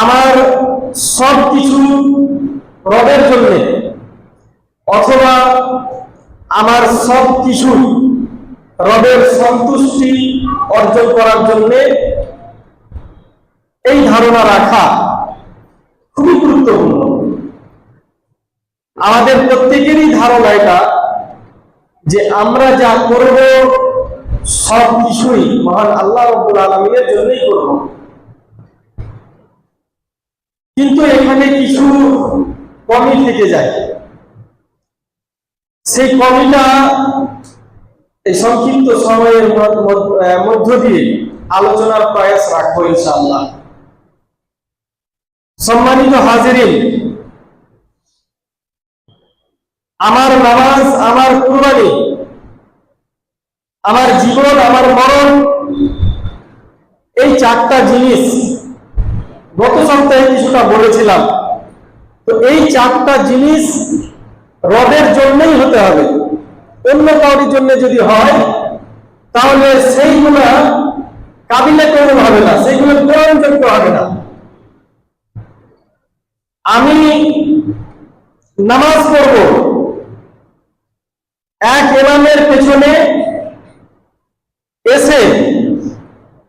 আমার সব কিছু রবের জন্য, অথবা আমার সব কিছু রবের সন্তুষ্টি অর্জন করার জন্য এই ধারণা রাখা খুবই গুরুত্বপূর্ণ। আমাদের প্রত্যেকেরই ধারণা এটা যে আমরা যা করব সব কিছুই মহান আল্লাহ রব্বুল আলমিনের জন্যই করব। কিন্তু এখানে কিছু কমি থেকে যায়। সেই কমিটা এই সংক্ষিপ্ত সময়ের মধ্য দিয়ে আলোচনার প্রয়াস রাখব ইনশাআল্লাহ। সম্মানিত হাজিরিন, আমার নামাজ, আমার কুরবানি, আমার জীবন, আমার মরণ, এই চারটা জিনিস গত সপ্তাহে কিছুটা বলেছিলাম। তো এই চারটা জিনিস রদের জন্যই হতে হবে। অন্য কাউরির জন্য যদি হয়, তাহলে সেইগুলা কাবিলে কবুল হবে না, সেইগুলো গ্রহণযোগ্য হবে না। আমি নামাজ পড়ব। এক ইমামের পেছনে এসে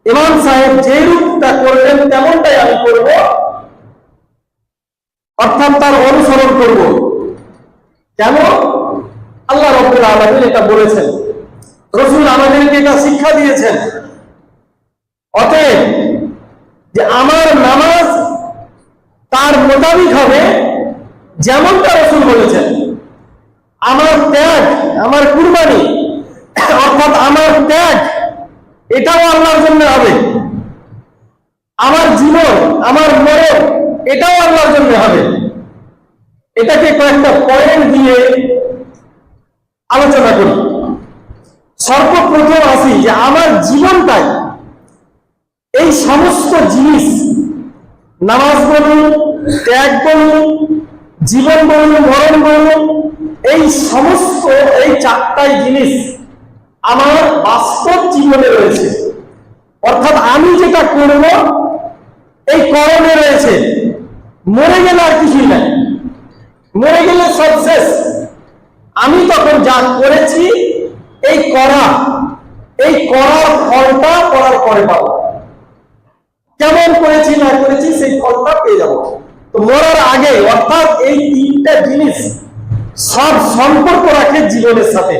ইমাম সাহেব যে রূপটা করলেন তেমনটাই আমি করব। অর্থাৎ তার অনুসরণ করব। কেন? আল্লাহ রব্বুল আলামিন এটা বলেছেন। রসুল আমাদেরকে এটা শিক্ষা দিয়েছেন। অতএব যে আমার নামাজ তার মোতাবিক হবে যেমনটা রসুল বলেছেন। আমার ত্যাগ, আমার কুরবানি, অর্থাৎ আমার ত্যাগ, এটাও আল্লাহর জন্য হবে। আমার জীবন, আমার মরণ, এটাও আল্লাহর জন্য হবে। এটাকে কয়েকটা পয়েন্ট দিয়ে আলোচনা করি। সর্বপ্রথম আসি যে আমার জীবনটাই, এই সমস্ত জিনিস, নামাজ বলুন, ত্যাগ বলুন, জীবন বলুন, মরণ বলুন, এই সমস্ত, এই চারটাই জিনিস আমার বাস্তব জীবনে রয়েছে। অর্থাৎ আমি যেটা করব এই করণে রয়েছে। মরে গেলে আর কিছুই নাই। মরে গেলে সব শেষ। আমি তখন যা করেছি, এই করা, এই করার ফলটা করার পরে পাবো। কেমন করেছি, না করেছি, সেই ফলটা পেয়ে যাব। তো মরার আগে, অর্থাৎ এই তিনটা জিনিস সব সম্পর্ক রাখে জীবনের সাথে।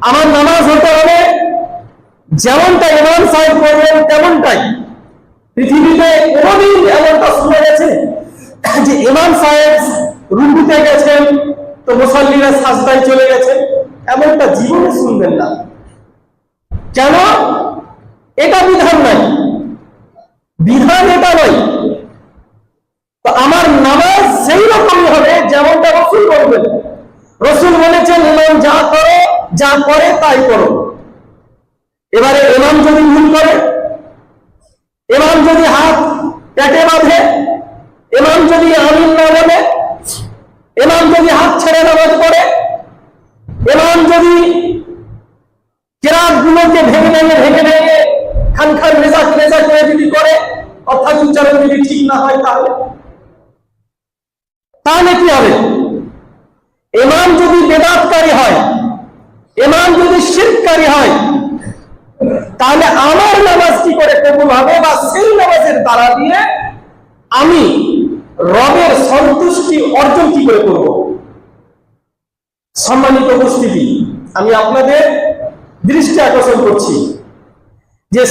আমার নামাজ হতে হবে, যেমনটা ইমাম সাহেব করবেন তেমনটাই। পৃথিবীতে কোনোদিন এমনটা শোনা গেছে যে ইমাম সাহেব রুকুতে গেছেন তো মুসল্লিরা সাজদায় চলে গেছেন এমনটা জীবনে শুনবেন না। কেন? এটা বিধান নাই বিধান এটা নয়। তো আমার নামাজ সেই রকমই হবে যেমনটা রসুল বলবেন। রসুল বলেছেন, ইমাম যা করো, যা করে তাই করো। এবারে ইমাম যদি ভুল করে ইমাম যদি হাত পেটে বাঁধে ইমাম যদি আমিন না বলে ইমাম যদি হাত ছেড়ে নামাজ পড়ে ইমাম যদি কেরাত গুলোকে ভেঙে ভেঙে ভেঙে ভেঙে খান খান মেজাজ মেজাজ করে যদি করে, অর্থাৎ উচ্চারণ যদি ঠিক না হয় তাহলে? তাহলে কি হবে? ইমাম যদি বেদাতকারী হয় ইমাম যদি শিরকারী হয় তাহলে আমার নামাজ কি করে কবুল হবে বা সেই নামাজের দ্বারা দিয়ে আমি রবের সন্তুষ্টি অর্জন কি করে করব? সম্মানিত উপস্থিতি, আমি আপনাদের দৃষ্টি আকর্ষণ করছি যে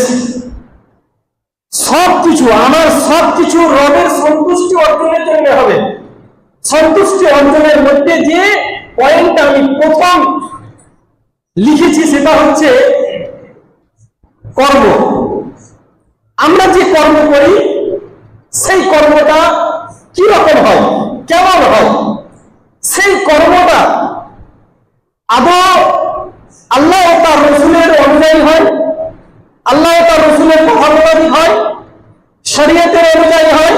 সব কিছু আমার সব কিছু রবের সন্তুষ্টি অর্জনের জন্য হবে। সন্তুষ্টি অর্জনের মধ্যে যে পয়েন্টটা আমি প্রথম লিখেছি সেটা হচ্ছে কর্ম। আমরা যে কর্ম করি, সেই কর্মটা কি রকম হয়? কেমন হয়? সেই কর্মটা আদৌ আল্লাহ তার রসুলের অনুযায়ী হয়? আল্লাহ তার রসুলের কথা হয়? শরীয়তের অনুযায়ী হয়?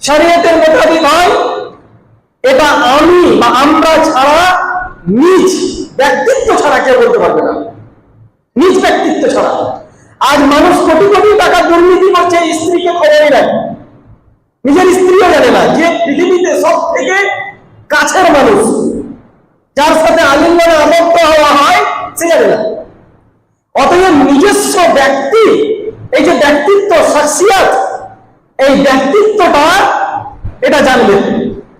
শরীয়তের মোতাবিক হয়? এটা আমি বা আমরা ছাড়া নিজ ব্যক্তিত্ব ছাড়া কেউ বলতে পারবে না। নিজ ব্যক্তিত্ব ছাড়া। আজ মানুষ কোটি কোটি টাকা দুর্নীতি করছে স্ত্রীকে খবর জানেই না নিজের স্ত্রীও জানে না, যে পৃথিবীতে সব থেকে কাছের মানুষ, যার সাথে আলিঙ্গনে আবদ্ধ হওয়া হয়, সে জানে না। অতএব নিজস্ব ব্যক্তি, এই যে ব্যক্তিত্ব শাসিয়াত এই ব্যক্তিত্বটা এটা জানবে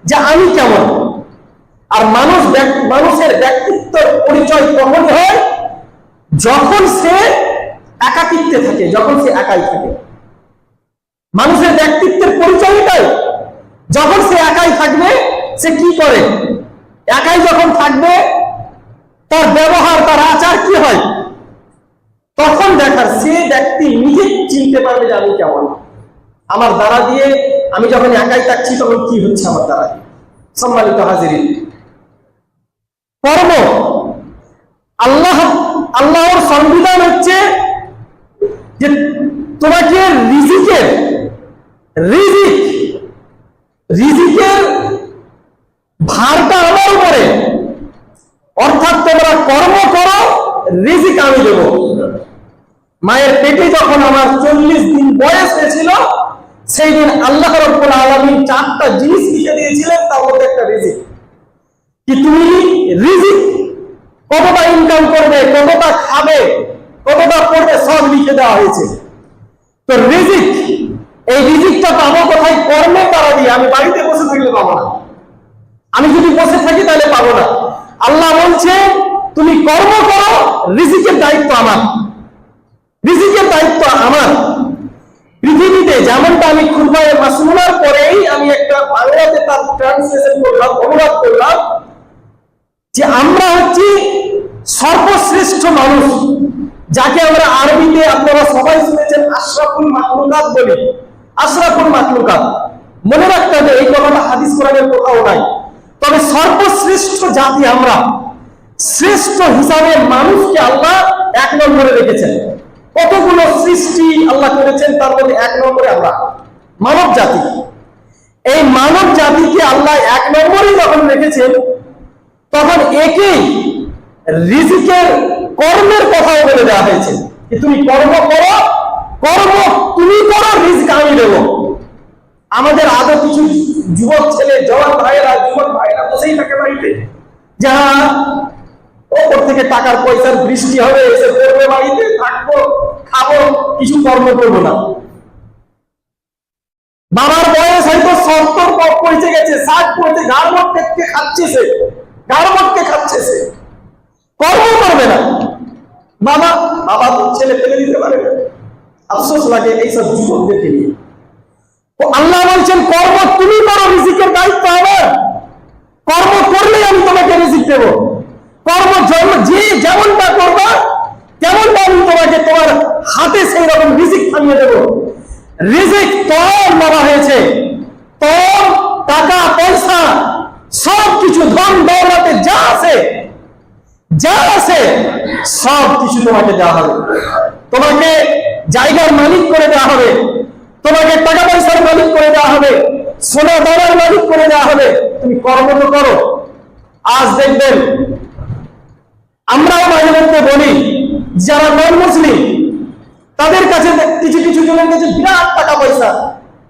যে আমি কেমন। আর মানুষ মানুষের ব্যক্তিত্বের পরিচয় তখনই হয় যখন সে একাকিত্বে থাকে, যখন সে একাই থাকে। মানুষের ব্যক্তিত্বের পরিচয় এটাই যখন সে একাই থাকবে, সে কি করে? একাই যখন থাকবে, তার ব্যবহার, তার আচার কি হয়? তখন দেখার সে ব্যক্তি নিজে চিনতে পারবে যে আমি কেমন। আমার দ্বারা দিয়ে আমি যখন একাই থাকছি, তখন কি হচ্ছে আমার দ্বারা? সম্মানিত হাজির কর্ম আল্লাহ, আল্লাহর সংবিধান হচ্ছে যে তোমাকে রিজিকের, রিজিক, রিজিকের ভারটা আমার উপরে, অর্থাৎ তোমরা কর্ম করো, রিজিক আমি দেব। মায়ের পেটে যখন আমার চল্লিশ দিন বয়স হয়েছিল, সেই দিন আল্লাহ রব্বুল আলমী চারটা জিনিস লিখে দিয়েছিলেন, তার মধ্যে একটা রিজিক। কি তুমি রিজিক কতটা ইনকাম করবে, কতটা খাবে কতটা পড়বে সব লিখে দেওয়া হয়েছে। তো রিজিক, এই রিজিকটা পাবো কোথায় কর্মে তারা দিয়ে, আমি বাড়িতে বসে থাকলে পাবো না। আমি যদি বসে থাকি তাহলে পাবো না। আল্লাহ বলছে, তুমি কর্ম করো, রিজিকের দায়িত্ব আমার। রিজিকের দায়িত্ব আমার। পৃথিবীতে যেমনটা আমি খুরবানের মাসুলার পরেই আমি একটা বাংলাতে তার ট্রান্সলেশন করলাম, অনুবাদ করলাম, যে আমরা হচ্ছি সর্বশ্রেষ্ঠ মানুষ। যাকে আমরা আরবিতে আপনারা সবাই শুনেছেন আশরাফুল মাকলুকাত বলি। আশরাফুল মাকলুকাত মনে রাখতে হবে, এই কথাটা হাদিস কোরআনের কোথাও নাই। তবে সর্বশ্রেষ্ঠ জাতি আমরা। শ্রেষ্ঠ হিসাবে মানুষকে আল্লাহ এক নম্বরে রেখেছেন। কতগুলো সৃষ্টি আল্লাহ করেছেন, তার মধ্যে এক নম্বরে আমরা। মানব জাতি। এই মানব জাতিকে আল্লাহ এক নম্বরে যখন রেখেছেন, তখন একেই রিজিকের কর্মের কথাও বলে দেওয়া হয়েছে। যে তুমি কর্ম করো, কর্ম তুমি করো, রিজিক আমি দেবো। আমাদের আদৌ কিছু যুবক ছেলে, জওয়ান ভাইয়েরা, যুবক ভাইয়েরা বসেই থাকে বাড়িতে। যা ওপর থেকে টাকার পয়সার বৃষ্টি হবে, এসে পড়বে বাড়িতে, থাকব, খাব, কিছু কর্ম করব না। বাবার বয়স হয়তো সত্তর পৌঁছে গেছে, ষাট পৌঁছে ঘাড় খাচ্ছে সে। ঘাড় মটকে খাচ্ছে সে। কর্ম করবে না। বাবা বাবা তো ছেলে ফেলে দিতে পারে আফসোস লাগে এইসব যুবকদেরকে নিয়ে। তো আল্লাহ বলছেন, কর্ম তুমি করো, রিজিকের দায়িত্ব আমার। কর্ম করলেই আমি তোমাকে রিজিক দেবো। কর্ম জন্ম, যে যেমনটা করবা, তেমনটা আমি তোমাকে তোমার হাতে সেই রকম রিজিক থামিয়ে দেবো। রিজিক তম বলা হয়েছে। তম টাকা, পয়সা সব কিছু ধন, দৌলতে যা আছে যা আছে সব কিছু তোমাকে দেওয়া হবে। তোমাকে জায়গার মালিক করে দেওয়া হবে। তোমাকে টাকা পয়সার মালিক করে দেওয়া হবে। সোনা দানার মালিক করে দেওয়া হবে। তুমি কর্ম তো করো। আজ দেখবেন আমরাও মাঝে মধ্যে বলি, যারা নন মুসলিম তাদের কাছে কিছু কিছু জনের কাছে বিরাট টাকা পয়সা।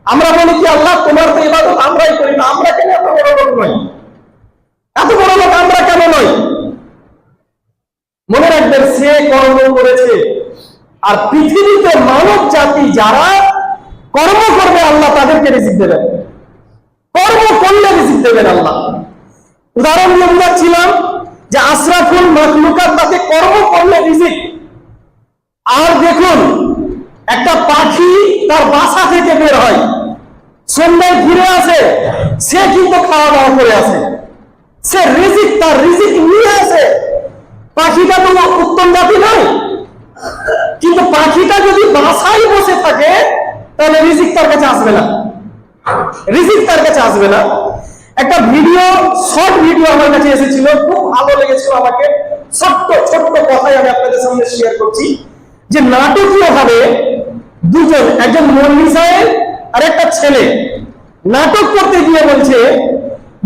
আমরা বলি কি, আল্লাহ, তোমার তো এবার আমরাই করি না, আমরা কেন এত বড় লোক নই? এত বড় লোক আমরা কেন নই? মনে রাখবেন সে কর্ম করেছে। আর পৃথিবীতে মানব জাতি যারা কর্ম করবে, আল্লাহ তাদেরকে রিজিক দেবেন। কর্ম করলে রিজিক দেবেন আল্লাহ। উদাহরণ দিয়ে বুঝাচ্ছিলাম যে আশরাফুল মখলুকাত তাতে কর্ম করলে রিজিক। আর দেখুন, একটা পাখি তার বাসা থেকে বের হয়। সন্ধ্যায় ফিরে আসে, সে কিন্তু খাওয়া দাওয়া করে আসে। সে রিজিক, তার রিজিক নিয়ে আসে। পাখিটা তো উত্তম জাতি নয়। কিন্তু পাখিটা যদি বাসায় বসে থাকে, তাহলে রিজিক তার কাছে আসবে না। রিজিক তার কাছে আসবে না। একটা ভিডিও, শর্ট ভিডিও আমার কাছে এসেছিল, খুব ভালো লেগেছিল আমাকে। ছোট্ট ছোট্ট কথাই আমি আপনাদের সামনে শেয়ার করছি। যে নাটকীয় ভাবে দুজন, একজন মন্ত্রী সাহেব আর একটা ছেলে নাটক করতে গিয়ে বলছে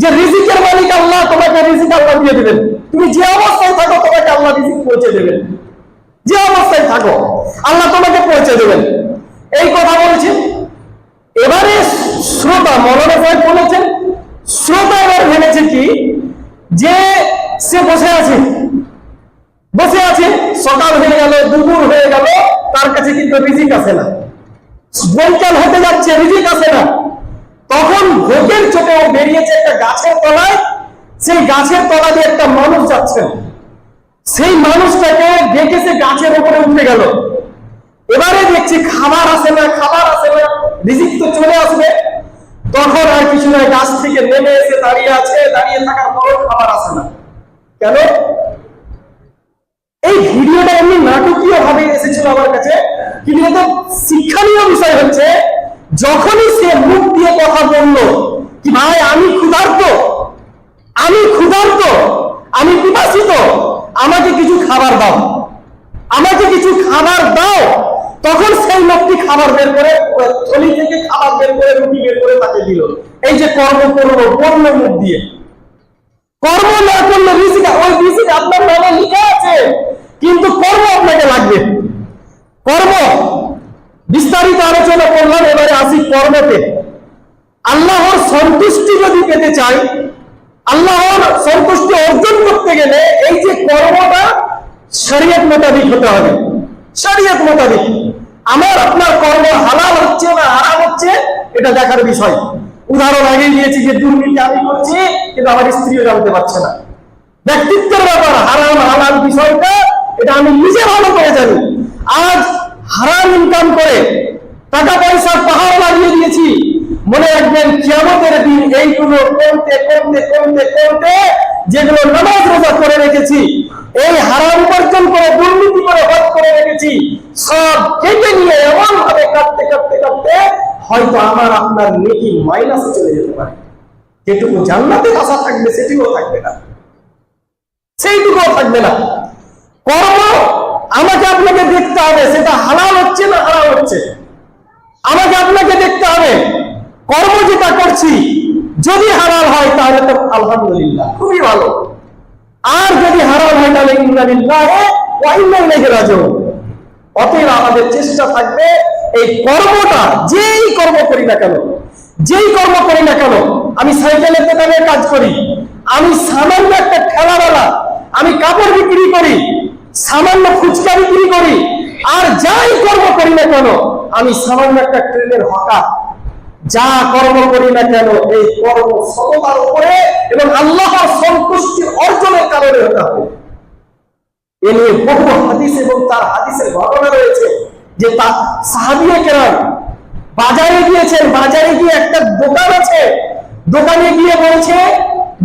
যে রিজিকের মালিক আল্লাহ, তোমাকে রিজিক আল্লাহ দিয়ে দেবেন। তুমি যে অবস্থায় থাকো, তোমাকে আল্লাহ রিজিক পৌঁছে দেবেন। যে অবস্থায় থাকো, আল্লাহ তোমাকে পৌঁছে দেবেন। এই কথা বলছে। শ্রোতা মৌলানা সাহেব বলেছেন শ্রোতা এবার ভেবেছে কি? যে সে বসে আছে বসে আছে, সকাল হয়ে গেল, দুপুর হয়ে গেল, তার কাছে কিন্তু রিজিক আসে না। বৈকাল হতে যাচ্ছে, রিজিক আসে না। তখন ভোগের চোখে বেরিয়েছে একটা গাছের তলায় সেই গাছের তলা দিয়ে একটা মানুষ যাচ্ছেন সেই মানুষটাকে দেখে সে গাছের উপরে উঠে গেল। এবারে দেখছি খাবার আসে না, খাবার আসে না, রিজিক তো চলে আসবে। তখন আর কিছু নয় গাছ থেকে নেমে এসে দাঁড়িয়ে আছে, দাঁড়িয়ে থাকার পরও খাবার আসে না। কেন? এই ভিডিওটা এমনি নাটকীয় ভাবে এসেছিল আমার কাছে। কিন্তু এটা শিক্ষণীয় বিষয় হচ্ছে, যখনই সে মুখ দিয়ে কথা বলল, কি ভাই, আমি ক্ষুধার্ত? আমি ক্ষুধার্ত, আমি পিপাসিত, আমাকে কিছু খাবার দাও। আমাকে কিছু খাবার দাও। তখন সেই লোকটি খাবার বের করে থলি থেকে খাবার বের করে, রুটি বের করে তাকে দিল। এই যে কর্ম করব বন্য মুখ দিয়ে। কর্ম না করলে রিজিক, ওই রিজিক আপনার নামে লিখা আছে। কিন্তু কর্ম আপনাকে লাগবে। কর্ম, বিস্তারিত আলোচনা করলাম, এবারে আসি কর্মতে। আল্লাহর সন্তুষ্টি যদি পেতে চাই আল্লাহর সন্তুষ্টি অর্জন করতে গেলে এই যে কর্মটা শরীয়ত মোতাবিক হতে হবে। শরীয়ত মোতাবিক। আমার, আপনার কর্ম হালাল হচ্ছে না হারাম হচ্ছে, এটা দেখার বিষয়। উদাহরণ আগে দিয়েছি যে দুর্নীতি আমি করছি, কিন্তু আমার স্ত্রীও জানতে পারছে না। ব্যক্তিত্বের ব্যাপার, হারাম, হালাল বিষয়টা, এটা আমি নিজে ভালো করে জানি। আজ হারাম ইনকাম করে টাকা পয়সা পাহাড় লাগিয়ে দিয়েছি মনে রাখবেন, কিয়ামতের দিন এইগুলো কমতে কমতে কমতে কমতে যেগুলো নামাজ রোজা করে রেখেছি, এই হারাম উপার্জন করে, দুর্নীতি করে, হজ করে রেখেছি, সব কেটে নিয়ে এমন ভাবে কাটতে কাটতে কাটতে হয়তো আমার আপনার নেকি মাইনাসে চলে যেতে পারে। যেটুকু জান্নাতের আশা থাকবে, সেটুকুও থাকবে না। সেইটুকুও থাকবে না। কর্ম আমাকে আপনাকে দেখতে হবে, সেটা হালাল হচ্ছে না হারাম হচ্ছে? আমাকে আপনাকে দেখতে হবে। কর্ম যেটা করছি। যদি হারাল হয় তাহলে তো আলহামদুলিল্লাহ, খুবই ভালো। আর যদি হারাল হয় তাহলে অতএব আমাদের চেষ্টা থাকবে এই কর্মটা, যেই কর্ম করি না কেন, যেই কর্ম করি না কেন, আমি সাইকেলের দোকানে কাজ করি, আমি সামান্য একটা ঠেলাওয়ালা আমি কাপড় বিক্রি করি, সামান্য ফুচকা বিক্রি করি, আর যাই কর্ম করি না কেন, আমি সামান্য একটা ট্রেনের হকার। যা কর্ম করি না কেন, এই কর্ম সততার উপরে এবং আল্লাহর সন্তুষ্টি অর্জনের কারণে হতে হবে। এ নিয়ে বহু হাদিস এবং তার হাদিসের ঘটনা রয়েছে যে তা সাহাবিয়ে কেরাম বাজারে গিয়েছেন, বাজারে গিয়ে একটা দোকান আছে। দোকানে গিয়ে বলছে,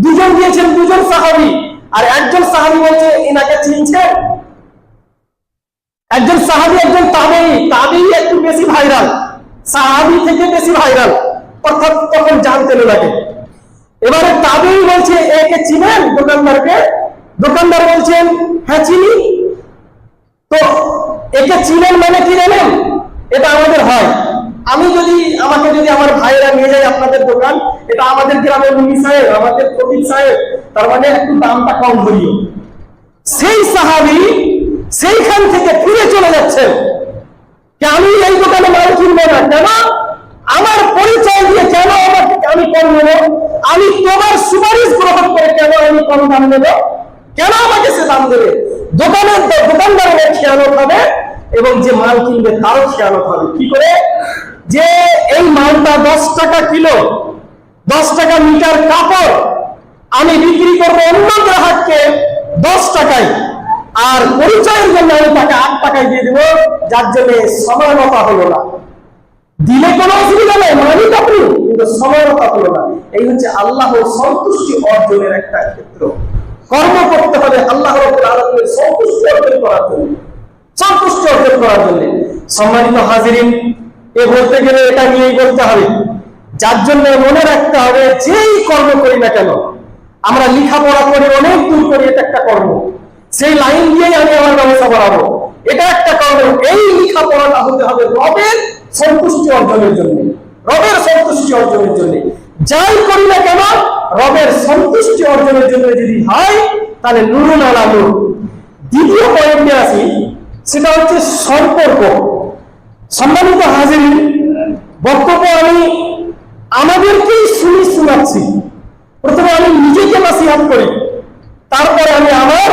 দুজন গিয়েছেন, দুজন সাহাবি। আর একজন সাহাবি বলছে, এনাকে চিনছেন? একজন সাহাবি, একজন তাবেই তাবেই একটু বেশি ভাইরাল। সাহাবি থেকে বেশি ভাইরাল অর্থাৎ তখন জানতে লাগে। এবারে তাবেই বলছে একে চিনেন? দোকানদারকে। দোকানদার বলছেন হ্যাঁ চিনি। তো একে চিনেন মানে কি জানেন? এটা আমাদের হয়। আমি যদি, আমাকে যদি আমার ভাইয়েরা নিয়ে যায় আপনাদের দোকান, এটা আমাদের গ্রামের মুনি সাহেব, আমাদের প্রদীপ সাহেব, তার মানে একটু দামটা কম ধরিও। সেই সাহাবি সেইখান থেকে ফিরে চলে যাচ্ছেন। যে আমি এই দোকানে মাল কিনবো না, কেন? আমার পরিচয় দিয়ে কেন আমাকে আমি কম নেব? আমি তোমার সুপারিশ গ্রহণ করে কেন আমি কম দাম নেব? কেন আমাকে সে দাম দেবে? দোকানের দোকানদারের খেয়ালত হবে এবং যে মাল কিনবে তারও খেয়ালত হবে। কি করে? যে এই মালটা দশ টাকা কিলো, দশ টাকা মিটার কাপড় আমি বিক্রি করব অন্য গ্রাহককে দশ টাকায়। আর পরিচয়ের জন্য আমি তাকে আট টাকায় দিয়ে দেবো, যার জন্য সমানতা হলো না। দিলে কোনো অসুবিধা নেই মালিক আপনি, কিন্তু সমানতা হলো না। এই হচ্ছে আল্লাহ সন্তুষ্টি অর্জনের একটা ক্ষেত্র। কর্ম করতে হবে আল্লাহ আলামিনের সন্তুষ্টি অর্জন করার জন্য, সন্তুষ্টি অর্জন করার জন্য। সম্মানিত হাজিরিন, এ বলতে গেলে এটা নিয়েই বলতে হবে, যার জন্য মনে রাখতে হবে, যেই কর্ম করি না কেন, আমরা লেখাপড়া করে অনেক দূর করি, এটা একটা কর্ম। সেই লাইন দিয়েই আমি আমার ব্যবসা করাবো। এটা একটা কারণ এই লেখাপড়াটা হতে হবে রবের সন্তুষ্টি অর্জনের জন্য। রবের সন্তুষ্টি অর্জনের জন্য। যাই করি না কেন, রবের সন্তুষ্টি অর্জনের জন্য যদি হয়, তাহলে নুরুন আলা দ্বিতীয় পয়েন্টে আসি, সেটা হচ্ছে সম্পর্ক। সম্মানিত হাজির, বক্তব্য আমি আমাদেরকেই শুনি শোনাচ্ছি। প্রথমে আমি নিজেকে নাসিহাত করি, তারপরে আমি আমার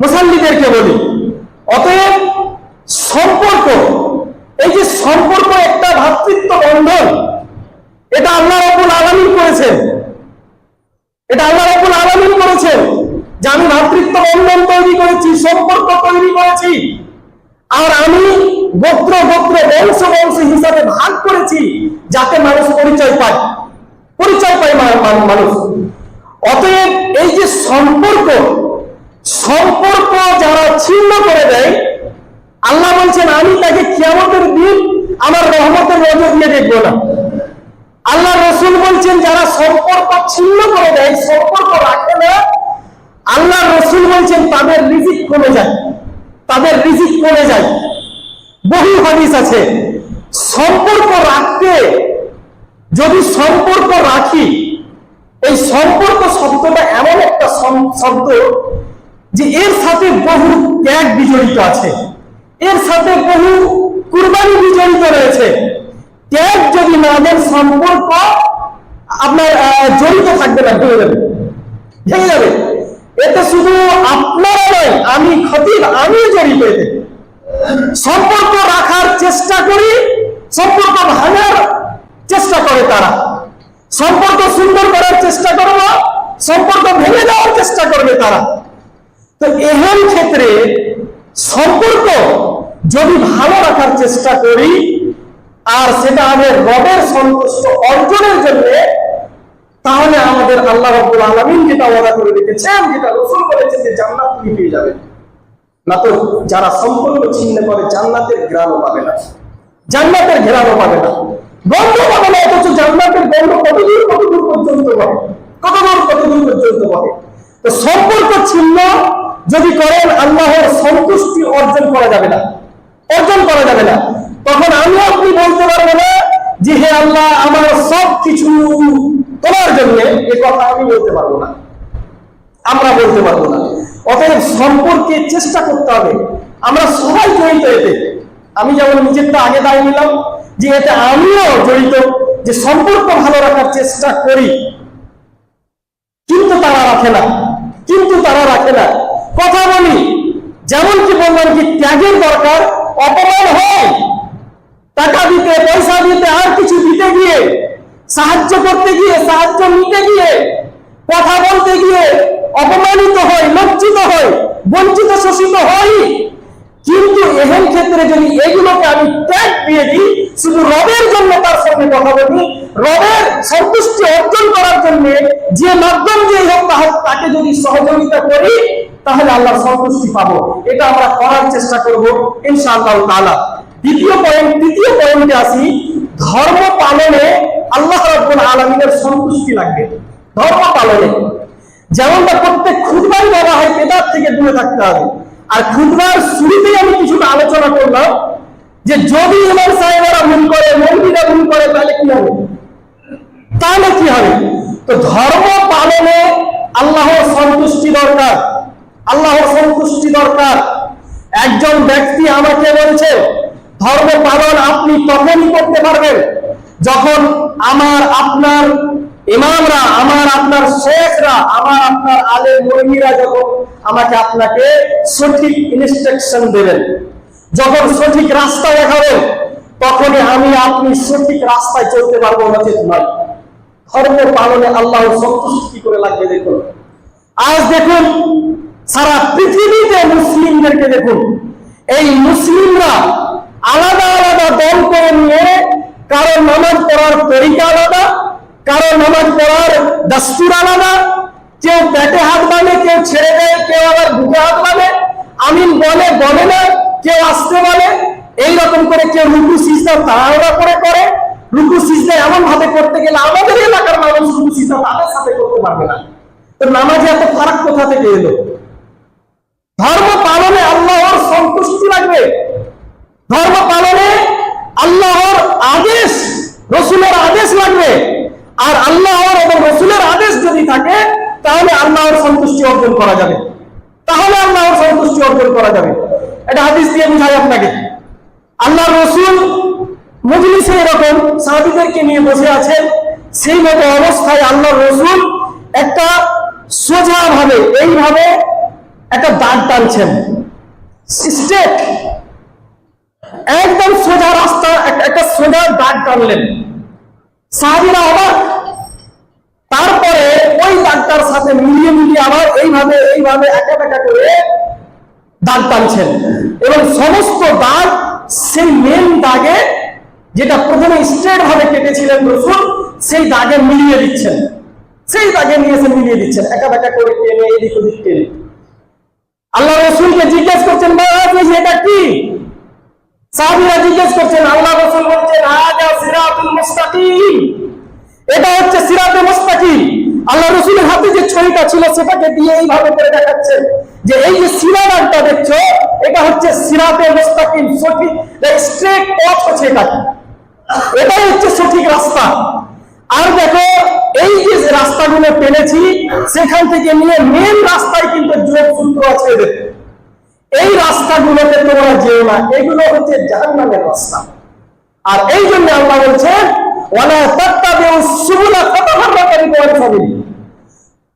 মুসাল্লিদেরকে বলি। অতএব সম্পর্ক, এই যে সম্পর্ক একটা ভাতৃত্ব বন্ধন, এটা আল্লাহ রব্বুল আলামিন করেছেন। এটা আল্লাহ রব্বুল আলামিন করেছেন যে আমি ভাতৃত্ব বন্ধন তৈরি করেছি, সম্পর্ক তৈরি করেছি। আর আমি গোত্র গোত্র, বংশ বংশ হিসাবে ভাগ করেছি যাতে মানুষ পরিচয় পায়। পরিচয় পায় মানুষ। অতএব এই যে সম্পর্ক সম্পর্ক যারা ছিন্ন করে দেয়, আল্লাহ বলছেন, আমি তাকে কিয়ামতের দিন আমার রহমতের নজর দিয়ে দেখব না। আল্লাহ রসুল বলছেন, যারা সম্পর্ক ছিন্ন করে দেয়, সম্পর্ক রাখে না, আল্লাহ রসুল বলছেন, তাদের রিজিক কমে যায়, তাদের রিজিক কমে যায়। বহু হাদিস আছে। সম্পর্ক রাখতে যদি সম্পর্ক রাখি, এই সম্পর্ক শব্দটা এমন একটা শব্দ যে এর সাথে বহু ত্যাগ বিজড়িত আছে। এর সাথে বহু কুরবানি বিজড়িত রয়েছে। ত্যাগ যদি না দেন সম্পর্ক আপনার জড়িত থাকবে না, ভেঙে যাবে। ভেঙে যাবে। এতে শুধু আপনারা নয়, আমি খতিব, আমি জড়িত এতে। সম্পর্ক রাখার চেষ্টা করি, সম্পর্ক ভাঙার চেষ্টা করে তারা। সম্পর্ক সুন্দর করার চেষ্টা করব, সম্পর্ক ভেঙে দেওয়ার চেষ্টা করবে তারা। তো এমন ক্ষেত্রে সম্পর্ক যদি ভালো রাখার চেষ্টা করি, আর সেটা আমাদের রবের সন্তুষ্ট অর্জনের জন্য, তাহলে আমাদের আল্লাহ রাব্বুল আলামিন যেটা ওয়াদা করে রেখেছেন, যেটা রসুল বলেছেন যে জান্নাত তুমি পেয়ে যাবে। না তো যারা সম্পর্ক ছিন্ন করে, জান্নাতের ঘেরানো পাবে না। জান্নাতের ঘেরানো পাবে না। গন্ধ পাবে না, অথচ জান্নাতের গন্ধ কত দূর পর্যন্ত বহে কত দূর কত দূর পর্যন্ত বহে তো সম্পর্ক ছিন্ন যদি করেন, আল্লাহর সন্তুষ্টি অর্জন করা যাবে না। অর্জন করা যাবে না। তখন আমি আপনি বলতে পারব না যে, হে আল্লাহ, আমার সব কিছু তোমার জন্য। এ কথা আমি বলতে পারব না। আমরা বলতে পারব না। অতএব সম্পর্কে চেষ্টা করতে হবে। আমরা সবাই জড়িত এতে। আমি যেমন নিজেরটা আগে দাঁড়িয়ে নিলাম যে, এতে আমিও জড়িত, যে সম্পর্ক ভালো রাখার চেষ্টা করি। কিন্তু তারা রাখে না। কিন্তু তারা রাখে না। কথা বলি। যেমন কি বললাম কি ত্যাগের দরকার, অপমান হয়। টাকা দিতে, পয়সা দিতে, আর কিছু দিতে গিয়ে, সাহায্য করতে গিয়ে, সাহায্য নিতে গিয়ে, কথা বলতে গিয়ে অপমানিত হয়, লজ্জিত হয়, বঞ্চিত শোষিত হয়। কিন্তু এহেন ক্ষেত্রে যদি এগুলোকে আমি ত্যাগ দিয়ে দিই, শুধু রবের জন্য তার সঙ্গে কথা বলি, রবের সন্তুষ্টি অর্জন করার জন্য যে মাধ্যম দিয়ে হোক তাকে যদি সহযোগিতা করি তাহলে আল্লাহ সন্তুষ্টি পাবো। এটা আমরা করার চেষ্টা করব, ইনশাআল্লাহ দ্বিতীয় পয়েন্ট তৃতীয় পয়েন্টে আসি, ধর্ম পালনে আল্লাহ রাব্বুল আলামিনের সন্তুষ্টি লাগবে। ধর্ম পালনে। যেমনটা প্রত্যেক খুদবাই বলা হয় বেদাত থেকে দূরে থাকতে হবে। আর খুদবার শুরুতেই আমি কিছুটা আলোচনা করলাম যে যদি ইমাম সাহেবরা ভুল করে মন্দিরা ভুল করে, তাহলে কি হবে? তাহলে কি হবে? তো ধর্ম পালনে আল্লাহর সন্তুষ্টি দরকার। আল্লাহর সন্তুষ্টি দরকার। একজন ব্যক্তি আমাকে বলছে, ধর্ম পালন আপনি তখনই করতে পারবেন যখন আমার আপনার ইমামরা, আমার আপনার শেখরা, আমার আপনার আলে মর্মীরা যখন আমাকে আপনাকে সঠিক ইনস্ট্রাকশন দেবেন, যখন সঠিক রাস্তা দেখাবেন, তখনই আমি আপনি সঠিক রাস্তায় চলতে পারব নচেত নয়। ধর্ম পালনে আল্লাহ সন্তুষ্টি করে লাগবে দেখুন। আজ দেখুন সারা পৃথিবীতে মুসলিমদেরকে দেখুন। এই মুসলিমরা আলাদা আলাদা দল করে নিয়ে কারও নামাজ পড়ার তরিকা আলাদা, কারও নামাজ পড়ার দস্তুর আলাদা। কেউ পেটে হাত বাঁধে, কেউ ছেড়ে দেয়, কেউ আবার বুকে হাত বাঁধে। আমিন বলে বলে না, কেউ আসতে বলে। এইরকম করে কেউ রুকু, সিজদা তাড়াহুড়া করে করে। রুকু, সিজদা এমন ভাবে করতে গেলে আমাদের এলাকার মানুষ রুকু, সিজদা তাদের সাথে করতে পারবে না। তো নামাজে এত ফারাক কোথা থেকে এলো? ধর্ম পালনে আল্লাহর সন্তুষ্টি লাগবে। ধর্ম পালনে আল্লাহর আদেশ, রসুলের আদেশ লাগবে। আর আল্লাহর এবং রসুলের আদেশ যদি থাকে, তাহলে আল্লাহর সন্তুষ্টি অর্জন করা যাবে। তাহলে আল্লাহর সন্তুষ্টি অর্জন করা যাবে। এটা হাদিস দিয়ে বুঝাই আপনাকে। আল্লাহ রসুল মজলিসে এরকম সাহাবিদেরকে নিয়ে বসে আছেন। সেই মতো অবস্থায় আল্লাহ রসুল একটা সোজা ভাবে, এইভাবে একটা দাগ টানছেন। একদম সোজা রাস্তা একটা- সোজা দাগ টানলেন। সাহাবিরা অবাক। তারপরে ওই দাগটার সাথে মিলিয়ে মিলিয়ে আবার এইভাবে এইভাবে একা একা করে দাগ টানছেন। এবং সমস্ত দাগ সেই মেন দাগে যেটা প্রথমে স্ট্রেট ভাবে কেটেছিলেন রসুন সেই দাগে মিলিয়ে দিচ্ছেন। সেই দাগে নিয়ে এসে মিলিয়ে দিচ্ছেন। একা একা করে টেনে এদিক ওদিক টেনে। আল্লাহ রসুলকে জিজ্ঞেস করছেন এটা কি? সাহাবীরা জিজ্ঞেস করছেন, আল্লাহ রসুল বলছেন, হাজা সিরাতুল মুস্তাকিম। এটা হচ্ছে সিরাতে মুস্তাকিম। আল্লাহ রসুলের হাতে যে ছড়িটা ছিল, সেটাকে দিয়ে এইভাবে করে দেখাচ্ছেন যে এই যে সিরাটা দেখছ, এটা হচ্ছে সিরাতে মুস্তাকিম। সঠিক স্ট্রেট পথ হচ্ছে এটা এটাই হচ্ছে সঠিক রাস্তা। আর দেখো, এই যে রাস্তাগুলো পেলেছি, সেখান থেকে নিয়ে মেন রাস্তায় কিন্তু যোগ সূত্র আছে এই রাস্তাগুলোতে তোমরা যেও না, এগুলো হচ্ছে জাহান্নামের রাস্তা। আর এই জন্য আল্লাহ বলছেন, ওয়ালা তাত্তাবিউ সুবুলা ফাতাফাররাকা বিকুম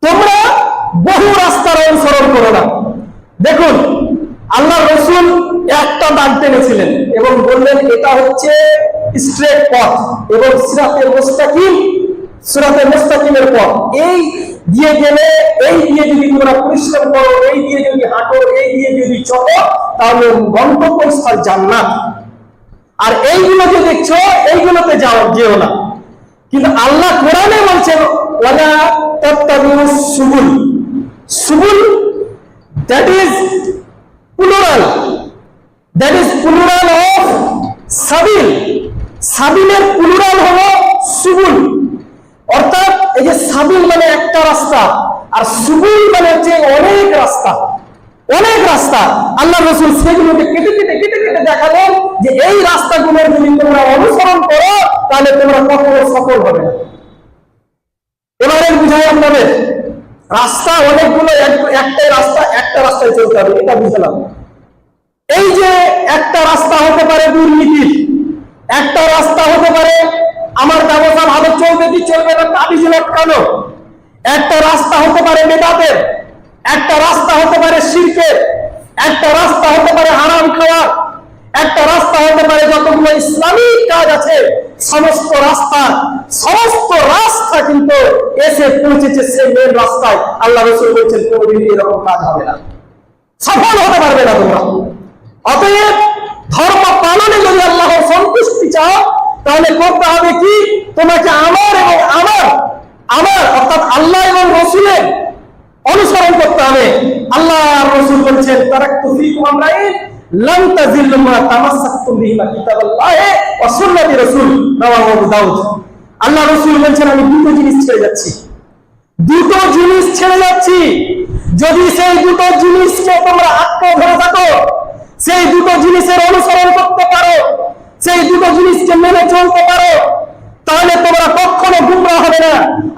তোমরা বহু রাস্তার অনুসরণ করো না। দেখুন আল্লাহ রসুল একটা দাগ টেনেছিলেন এবং বললেন, এটা হচ্ছে স্ট্রেট পথ এবং সিরাতে মুস্তাকিম সিরাতে মুস্তাকিমের পথ। এই দিয়ে গেলে, এই দিয়ে যদি তোমরা পরিশ্রম করো, এই দিয়ে যদি হাঁটো, এই দিয়ে যদি চলো, তাহলে গন্তব্যস্থল জান্নাত। আর এইগুলো যে দেখছ, এইগুলোতে যাও, যেও না। কিন্তু আল্লাহ কোরআনে বলছেন, ওয়ালা তাত্তাবিউ সুবুল। সুবুল that is plural that is plural of সাবিল সাবিলের প্লুরাল হলো সুবুল। অর্থাৎ এই যে সাবিল মানে একটা রাস্তা, আর সুবুল মানে হচ্ছে অনেক রাস্তা। অনেক রাস্তা। আল্লাহ রসুল সেগুলোকে কেটে কেটে কেটে কেটে দেখালেন যে এই রাস্তাগুলোর যদি তোমরা অনুসরণ করো, তাহলে তোমরা কখনো সফল হবে না। এবারে বুঝাই আপনাদের। রাস্তা অনেকগুলো, এক- একটাই রাস্তা, একটা রাস্তায় চলতে হবে, এটা বুঝলাম। এই যে একটা রাস্তা হতে পারে দুর্নীতির, একটা রাস্তা হতে পারে আমার ব্যবসা ভালো চলবে কি চলবে না তাবিজ লটকানো একটা রাস্তা হতে পারে মেধাদের একটা রাস্তা হতে পারে শিল্পের, একটা রাস্তা হতে পারে হারাম খাওয়ার একটা রাস্তা হতে পারে যতগুলো ইসলামিক কাজ আছে, সমস্ত রাস্তা সমস্ত রাস্তা কিন্তু এসে পৌঁছেছে সেই মেন রাস্তায়। আল্লাহ রসুল বলছেন কোনদিন এরকম কাজ হবে না। সফল হতে পারবে না তোমরা। অতএব ধর্ম পালনে যদি আল্লাহর সন্তুষ্টি চাও, তাহলে করতে হবে কি? তোমাকে আমার এবং আমার আমার, অর্থাৎ আল্লাহ এবং রসুলের অনুসরণ করতে হবে। আল্লাহ রসুল বলছেন, তারাক্তু ফীকুম আমরাইন লান তাজিল্লু মা তামাসসাকতুম বিহিমা কিতাবাল্লাহি ওয়া সুন্নাতি রাসূল, রাওয়াহু আবু দাউদ। আল্লাহ রসুল বলছেন, আমি দুটো জিনিস ছেড়ে যাচ্ছি। দুটো জিনিস ছেড়ে যাচ্ছি। যদি সেই দুটো জিনিসকে তোমরা আঁকড়ে ধরে থাকো, সেই দুটো জিনিসের অনুসরণ করতে পারো, সেই দুটো জিনিসকে মেনে চলতে পারো তাহলে তোমরা কখনো গুমরা হবে না।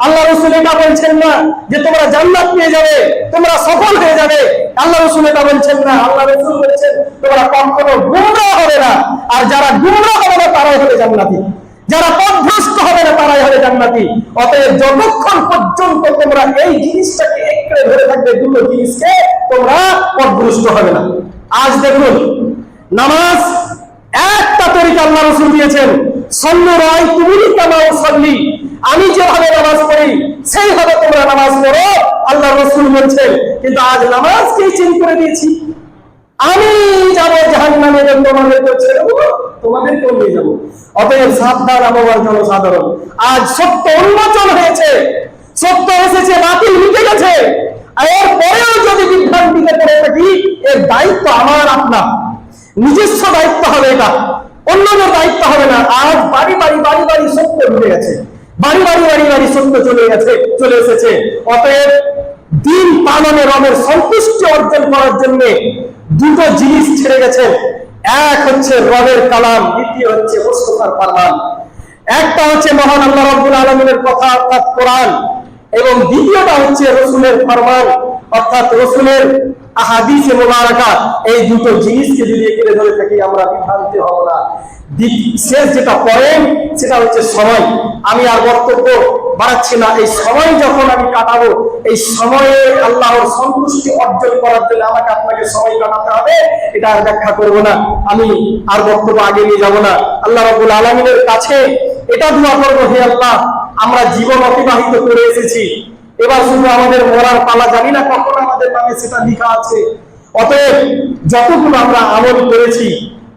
আল্লাহ রসুল এটা বলছেন না যে তোমরা জান্নাত পেয়ে যাবে, তোমরা সফল হয়ে যাবে। আল্লাহ রসুল এটা বলছেন না। আল্লাহ রসুল বলছেন, তোমরা কখনো গুমরা হবে না। আর যারা গুমরা হবে না, তারাই হবে জান্নাতি। যারা পথভ্রষ্ট হবে না, তারাই হবে জান্নাতি। অতএব যতক্ষণ পর্যন্ত তোমরা এই জিনিসটাকে একড়ে ধরে থাকবে, দুটো জিনিসকে তোমরা পথভ্রষ্ট হবে না। আজ দেখুন, নামাজ একটা তরিকা আল্লাহ রসুল দিয়েছেন। তুমি আমি যেভাবে নামাজ পড়ি, সেইভাবে তোমরা নামাজ পড়ো আল্লাহ রসুল বলছেন কিন্তু আজ নামাজকেই চেঞ্জ করে দিয়েছি? আমি যাব যাব। অতএব সাবধান আমার জনসাধারণ। আজ সত্য হয়েছে, সত্য এসেছে গেছে। যদি এর দায়িত্ব আমার, আপনার। নিজস্ব দায়িত্ব হবে এটা। অন্যদের দায়িত্ব হবে না। আজ বাড়ি বাড়ি বাড়ি বাড়ি সত্য ঢুকে গেছে। বাড়ি বাড়ি বাড়ি বাড়ি সত্য চলে গেছে, চলে এসেছে। অতএব দিন পালনে রবের সন্তুষ্টি অর্জন করার জন্য দুটো জিনিস ছেড়ে গেছে। এক হচ্ছে রবের কালাম, দ্বিতীয় হচ্ছে মোস্তফার পারমান একটা হচ্ছে মহান আল্লাহ রব্বুল আলমিনের কথা, অর্থাৎ কোরআন। এবং দ্বিতীয়টা হচ্ছে রসুলের ফরমান, অর্থাৎ রসুলের আহাদিসে মোবারকা এই দুটো জিনিসকে যদি এখানে ধরে থাকি আমরা বিভ্রান্তি হব না। শেষ যেটা পয়েন্ট সেটা হচ্ছে সময়। আমি আর বক্তব্য বাড়াচ্ছি না। এই সময় যখন আমি কাটাবো, এই সময়ে আল্লাহর সন্তুষ্টি অর্জন করার জন্য আমাকে আপনাকে সময় কাটাতে হবে, এটা আর ব্যাখ্যা করব না। আমি আর বক্তব্য আগে নিয়ে যাব না। আল্লাহ রাব্বুল আলামিনের কাছে এটা দোয়া করব, হে আল্লাহ, আমরা জীবন অতিবাহিত করে এসেছি। এবার শুধু আমাদের মরার পালা জানি না, কখন আমাদের নামে সেটা লেখা আছে। অতএব যতগুলো আমরা আমল করেছি,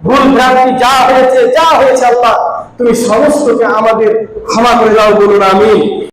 ভুল ভ্রান্তি যা হয়েছে যা হয়েছে আল্লাহ, তুমি সমস্তকে আমাদের ক্ষমা করে দাও বলুন আমি